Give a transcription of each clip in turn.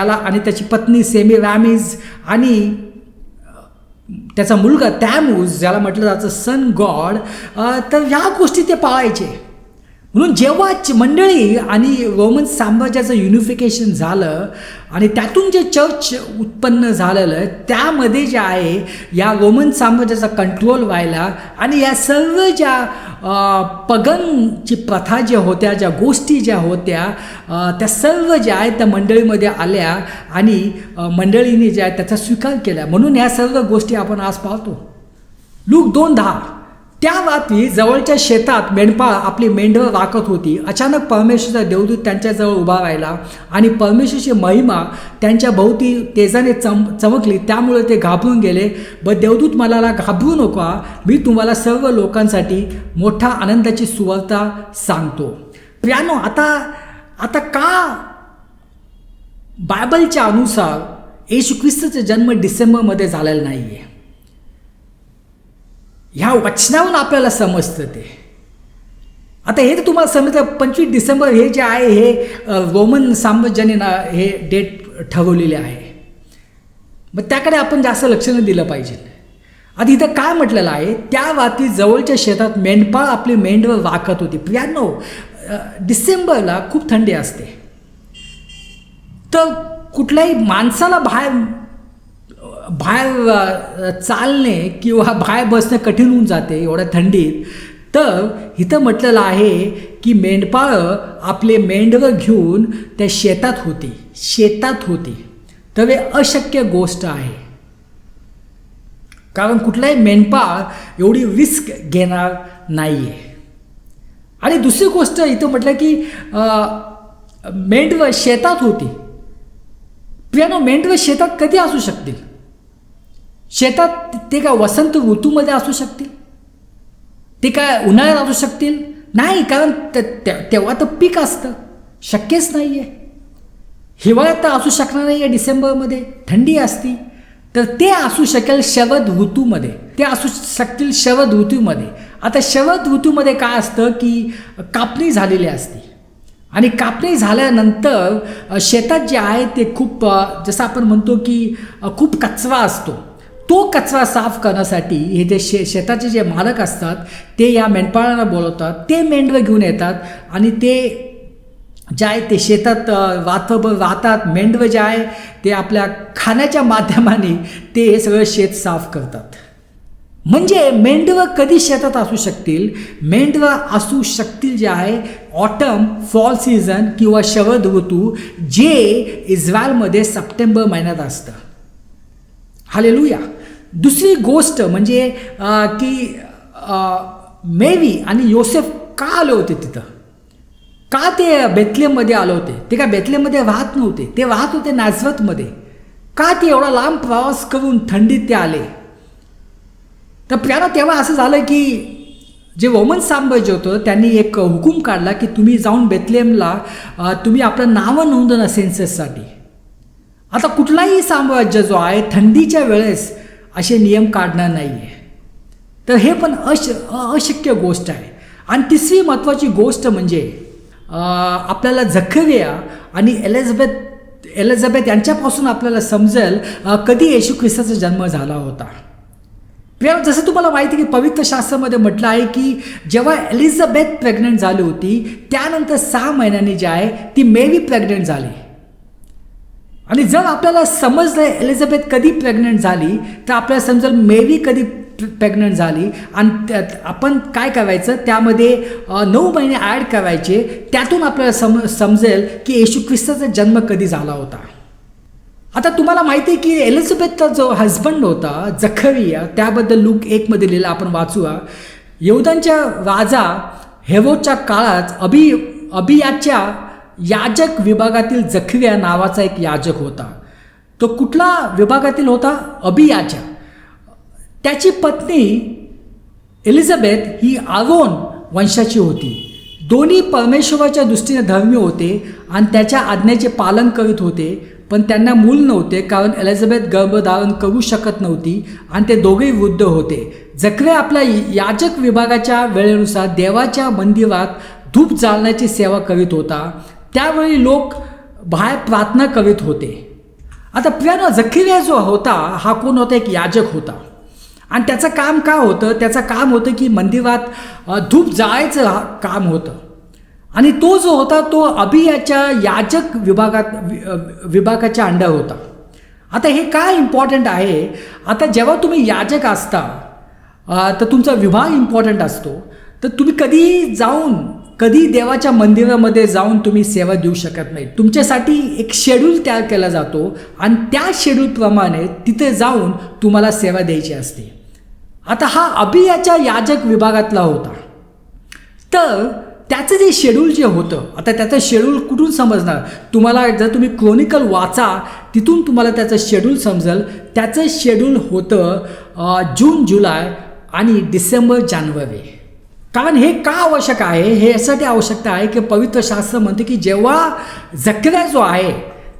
त्याला आणि त्याची पत्नी सेमी रॅमिज आणि त्याचा मुलगा तॅमूज ज्याला म्हटलं जातं सन गॉड तर ह्या गोष्टी ते पाळायचे. म्हणून जेव्हा मंडळी आणि रोमन साम्राज्याचं युनिफिकेशन झालं आणि त्यातून जे चर्च उत्पन्न झालेलं त्यामध्ये जे आहे या रोमन साम्राज्याचा कंट्रोल व्हायला आणि या सर्व ज्या पगनची प्रथा ज्या होत्या ज्या गोष्टी ज्या होत्या त्या सर्व ज्या आहेत त्या मंडळीमध्ये आल्या आणि मंडळीने ज्या आहेत त्याचा स्वीकार केला. म्हणून या सर्व गोष्टी आपण आज पाहतो. लूक दोन दहा. त्या रात्री जवळच्या शेतात मेंढपाळ आपली मेंढरं राखत होती. अचानक परमेश्वरचा देवदूत त्यांच्याजवळ उभा राहिला आणि परमेश्वरची महिमा त्यांच्या भोवती तेजाने चम चमकली. त्यामुळे ते घाबरून गेले. ब देवदूत मलाला घाबरू नका. मी तुम्हाला सर्व लोकांसाठी मोठा आनंदाची सुवार्ता सांगतो. प्रियानो आता आता का बायबलच्या अनुसार येशू ख्रिस्ताचा जन्म डिसेंबरमध्ये झालेला नाही आहे ह्या वचनावरून आपल्याला समजतं ते. आता हे तर तुम्हाला समजलं पंचवीस डिसेंबर हे जे आहे हे रोमन साम्राज्याने ना हे डेट ठरवलेले आहे. मग त्याकडे आपण जास्त लक्ष न दिलं पाहिजे. आता इथं काय म्हटलेलं आहे त्या रात्री जवळच्या शेतात मेंढपाळ आपली मेंढवर वाकत होती. प्रियानो डिसेंबरला खूप थंडी असते. तर कुठल्याही माणसाला बाहेर बाहेर चालणे किंवा बाहेर बसणे कठीण होऊन जाते एवढ्या थंडीत. तर इथं म्हटलेलं आहे की मेंढपाळं आपले मेंढरं घेऊन त्या शेतात होती शेतात होती. तर हे अशक्य गोष्ट आहे. कारण कुठलाही मेंढपाळ एवढी रिस्क घेणार नाही आहे आणि दुसरी गोष्ट इथं म्हटलं की मेंढवं शेतात होती. प्रियानो मेंढवं शेतात कधी असू शकतील? शेतात ते काय वसंत ऋतूमध्ये असू शकतील? ते काय उन्हाळ्यात असू शकतील? नाही कारण ते- तेव्हा तर पीक असतं. शक्यच नाही आहे हिवाळ्यात तर असू शकणार नाही आहे डिसेंबरमध्ये. थंडी असती. तर ते असू शकेल शरद ऋतूमध्ये. ते असू शकतील शरद ऋतूमध्ये. आता शरद ऋतूमध्ये काय असतं की कापणी झालेली असते. आणि कापणी झाल्यानंतर शेतात जे आहे ते खूप जसं आपण म्हणतो की खूप कचरा असतो. तो कचरा साफ करण्यासाठी हे जे शे शेताचे जे मालक असतात ते या मेंढपाळांना बोलवतात ते मेंढवं घेऊन येतात आणि ते जे आहे ते शेतात अ, रात्रभर राहतात मेंढवं जे आहे ते आपल्या खाण्याच्या माध्यमाने ते हे सगळं शेत साफ करतात. म्हणजे मेंढवं कधी शेतात असू शकतील? मेंढवं असू शकतील जे आहे ऑटम फॉल सीझन किंवा शरद ऋतू जे इस्रायलमध्ये सप्टेंबर महिन्यात असतं. हालेलुया. दुसरी गोष्ट म्हणजे की मेवी आणि योसेफ का आले होते तिथं? का ते बेथलेममध्ये आले होते? ते काय बेथलेममध्ये राहत नव्हते? ते राहत होते नाजवतमध्ये का ते एवढा लांब प्रवास करून थंडीत ते आले? तर प्यारा तेव्हा असं झालं की जे वमन साम्राज्य होतं त्यांनी एक हुकूम काढला की तुम्ही जाऊन बेथलेमला तुम्ही आपलं नावं नोंदणं सेन्सससाठी. आता कुठलाही साम्राज्य जो आहे थंडीच्या वेळेस असे नियम काढणार नाही आहे तर हे पण अश अशक्य गोष्ट आहे. आणि तिसरी महत्त्वाची गोष्ट म्हणजे आपल्याला झखरिया आणि एलिझाबेथ एलिझाबेथ यांच्यापासून आपल्याला समजेल कधी येशू ख्रिस्ताचा जन्म झाला होता. प्रिया जसं तुम्हाला माहिती आहे की पवित्र शास्त्रामध्ये म्हटलं आहे की जेव्हा एलिझाबेथ प्रेग्नंट झाली होती त्यानंतर सहा महिन्यांनी जी आहे ती मेवी प्रेग्नंट झाली. आणि जर आपल्याला समजलं एलिझाबेथ कधी प्रेग्नंट झाली तर आपल्याला समजेल मेरी कधी प्रेग्नंट झाली आणि आपण काय करायचं त्यामध्ये नऊ महिने ॲड करायचे त्यातून आपल्याला सम समजेल की येशू ख्रिस्ताचा जन्म कधी झाला होता. आता तुम्हाला माहिती आहे की एलिझाबेथचा जो हजबंड होता जखरिया त्याबद्दल लूक एकमध्ये लिहिलं आपण वाचूया. यहुदांच्या राजा हेवोच्या काळात अभि अभियाच्या याजक विभागातील जखव्या नावाचा एक याजक होता. तो कुठला विभागातील होता? अभियाजक. त्याची पत्नी एलिझाबेथ ही आरोन वंशाची होती. दोन्ही परमेश्वराच्या दृष्टीने धर्मी होते आणि त्याच्या आज्ञेचे पालन करीत होते पण त्यांना मूल नव्हते कारण एलिझाबेथ गर्भधारण करू शकत नव्हती आणि ते दोघेही वृद्ध होते. जखरे आपल्या याजक विभागाच्या वेळेनुसार देवाच्या मंदिरात धूप जाळण्याची सेवा करीत होता. त्यावेळी लोक बाहेर प्रार्थना करीत होते. आता प्रियानो झखिरिया जो होता हा कोण होता? एक याजक होता. आणि त्याचं काम का होतं? त्याचं काम होतं की मंदिरात धूप जाळायचं काम होतं. आणि तो जो होता तो अभियाच्या याजक विभागात विभागाच्या अंडर होता. आता हे काय इम्पॉर्टंट आहे? आता जेव्हा तुम्ही याजक असता तर तुमचा विभाग इम्पॉर्टंट असतो. तर तुम्ही कधी जाऊन कधी देवाच्या मंदिरामध्ये जाऊन तुम्ही सेवा देऊ शकत नाही. तुमच्यासाठी एक शेड्यूल तयार केला जातो आणि त्या शेड्यूलप्रमाणे तिथे जाऊन तुम्हाला सेवा द्यायची असते. आता हा अभियाच्या याजक विभागातला होता. तर त्याचं जे शेड्यूल जे होतं आता त्याचं शेड्यूल कुठून समजणार? तुम्हाला जर तुम्ही क्रोनिकल वाचा तिथून तुम्हाला त्याचं शेड्यूल समजेल. त्याचं शेड्यूल होतं जून जुलै आणि डिसेंबर जानेवारी. कारण हे का आवश्यक आहे? हे यासाठी आवश्यकता आहे की पवित्र शास्त्र म्हणते की जेव्हा जकऱ्या जो आहे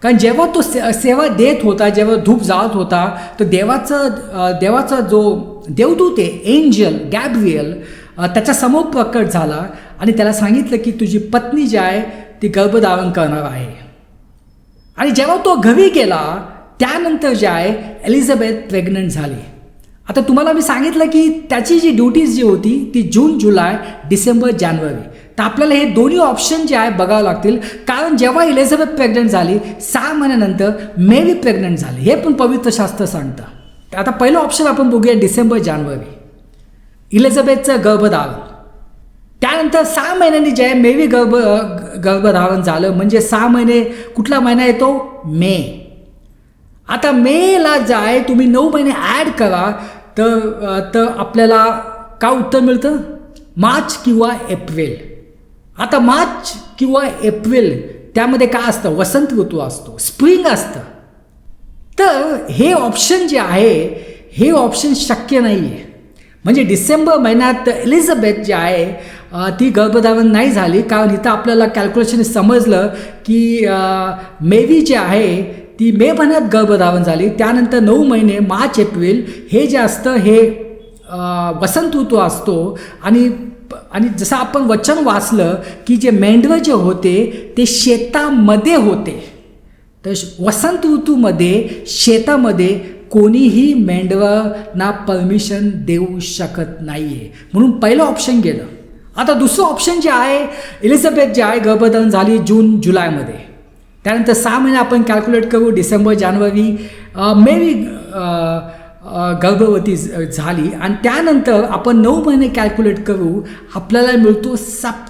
कारण जेव्हा तो से सेवा देत होता जेव्हा धूप जाळत होता तर देवाचं देवाचा जो देवदूत आहे एंजल गॅब्रियल त्याच्यासमोर प्रकट झाला आणि त्याला सांगितलं की तुझी पत्नी जी आहे ती गर्भधारण करणार आहे. आणि जेव्हा तो घरी गेला त्यानंतर जे आहे एलिझाबेथ प्रेग्नंट झाली. आता तुम्हाला मी सांगितलं की त्याची जी ड्युटीज जी होती ती जून जुलै डिसेंबर जानेवारी. तर आपल्याला हे दोन्ही ऑप्शन जे आहे बघावं लागतील. कारण जेव्हा इलिझाबेथ प्रेग्नंट झाली सहा महिन्यानंतर मेरी प्रेग्नंट झाली. हे पण पवित्र शास्त्र सांगतं. आता पहिलं ऑप्शन आपण बघूया डिसेंबर जानेवारी. इलिझाबेथचं गर्भधारण. त्यानंतर सहा महिन्यांनी जे आहे मेवी गर्भ गर्भधारण झालं. म्हणजे सहा महिने कुठला महिना येतो? मे. आता मेला जाय तुम्ही नऊ महिने ॲड करा. तर तर आपल्याला काय उत्तर मिळतं? मार्च किंवा एप्रिल. आता मार्च किंवा एप्रिल त्यामध्ये काय असतं? वसंत ऋतू असतो स्प्रिंग असतं. तर हे ऑप्शन जे आहे हे ऑप्शन शक्य नाही आहे म्हणजे डिसेंबर महिन्यात एलिझाबेथ जे आहे ती गर्भधारण नाही झाली. कारण इथं आपल्याला कॅल्क्युलेशन समजलं की मेवी जी आहे ती मे महिन्यात गर्भधारण झाली. त्यानंतर नऊ महिने मार्च एप्रिल हे जे असतं हे वसंत ऋतू असतो. आणि आणि जसं आपण वचन वाचलं की जे मेंढवं जे होते ते शेतामध्ये होते. तर वसंत ऋतूमध्ये शेतामध्ये कोणीही मेंढवांना परमिशन देऊ शकत नाही आहे म्हणून पहिलं ऑप्शन गेलं. आता दुसरं ऑप्शन जे आहे एलिझाबेथ जे आहे गर्भधारण झाली जून जुलैमध्ये. त्यानंतर सहा महिने आपण कॅल्क्युलेट करू डिसेंबर जानेवारी मे बी गर्भवती झाली. आणि त्यानंतर आपण नऊ महिने कॅल्क्युलेट करू आपल्याला मिळतो सप